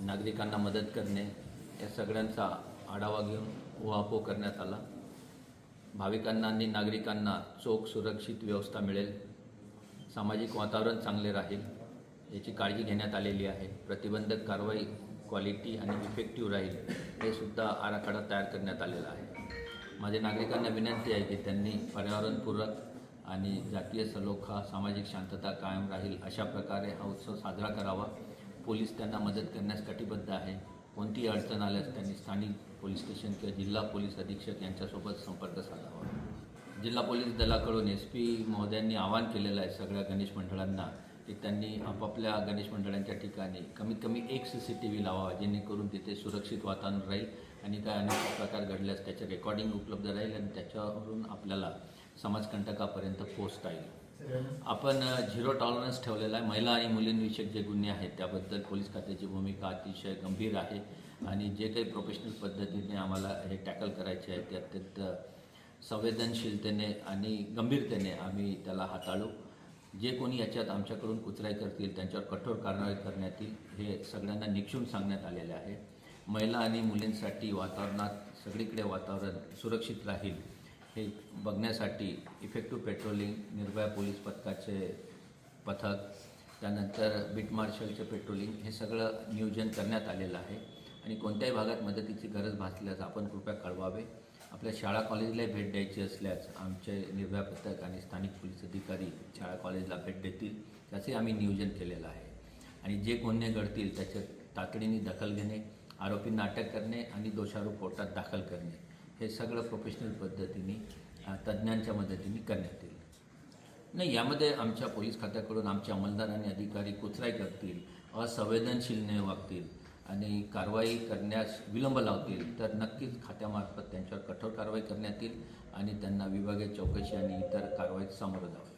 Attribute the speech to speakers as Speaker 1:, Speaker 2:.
Speaker 1: नागरिकांना मदत करणे या सगळ्यांचा आढावा घेऊन उहापोह करण्यात आला. भाविकांना आणि नागरिकांना चोख सुरक्षित व्यवस्था मिळेल. सामाजिक वातावरण चांगले राहील याची काळजी घेण्यात आलेली आहे. प्रतिबंधक कारवाई क्वालिटी आणि इफेक्टिव्ह राहील हे सुद्धा आराखडा तयार करण्यात आलेला आहे. माझे नागरिकांना विनंती आहे की त्यांनी पर्यावरणपूरक आणि जातीय सलोखा सामाजिक शांतता कायम राहील अशा प्रकारे हा उत्सव साजरा करावा. पोलीस त्यांना मदत करण्यास कटिबद्ध आहे. कोणतीही अडचण आल्यास त्यांनी स्थानिक पोलीस स्टेशन किंवा जिल्हा पोलीस अधीक्षक यांच्यासोबत संपर्क साधावा. जिल्हा पोलीस दलाकडून एस पी महोदयांनी आवाहन केलेलं आहे सगळ्या गणेश मंडळांना की त्यांनी आपापल्या गणेश मंडळांच्या ठिकाणी कमीत कमी एक सी सी टी व्ही लावावा जेणेकरून तिथे सुरक्षित वातावरण राहील आणि काय अनेक प्रकार घडल्यास त्याचे रेकॉर्डिंग उपलब्ध राहील आणि त्याच्यावरून आपल्याला समाजकंटकापर्यंत पोचता येईल. आपण झिरो टॉलरन्स ठेवलेला आहे. महिला आणि मुलींविषयक जे गुन्हे आहेत त्याबद्दल पोलीस खात्याची भूमिका अतिशय गंभीर आहे आणि जे काही प्रोफेशनल पद्धतीने आम्हाला हे टॅकल करायचे आहे ते अत्यंत संवेदनशीलतेने आणि गंभीरतेने आम्ही त्याला हाताळू. जे कोणी याच्यात आमच्याकडून कुचराई करतील त्यांच्यावर कठोर कारवाई करण्यात येईल हे सगळ्यांना निक्षून सांगण्यात आलेले आहे. महिला आणि मुलींसाठी वातावरणात सगळीकडे वातावरण सुरक्षित राहील. हे बघण्यासाठी इफेक्टिव्ह पेट्रोलिंग निर्भया पोलीस पथकाचे पथक त्यानंतर बीट मार्शलचे पेट्रोलिंग हे सगळं नियोजन करण्यात आलेलं आहे. आणि कोणत्याही भागात मदतीची गरज भासल्यास आपण कृपया कळवावे. आपल्या शाळा कॉलेजलाही भेट द्यायची असल्यास आमचे निर्भया पथक आणि स्थानिक पोलीस अधिकारी शाळा कॉलेजला भेट देतील. त्याचे आम्ही नियोजन केलेलं आहे. आणि जे गुन्हे घडतील त्याचे तातडीने दखल घेणे आरोपींना अटक करणे आणि दोषारोप कोर्टात दाखल करणे. हे सगळं प्रोफेशनल पद्धतीने तज्ज्ञांच्या मदतीने करण्यात येईल. नाही यामध्ये आमच्या पोलीस खात्याकडून आमचे अंमलदार आणि अधिकारी कुचराई करतील असंवेदनशीलने वागतील आणि कारवाई करण्यास विलंब लावतील तर नक्कीच खात्यामार्फत त्यांच्यावर कठोर कारवाई करण्यात येईल आणि त्यांना विभागीय चौकशी आणि इतर कारवाईत सामोरं जावं.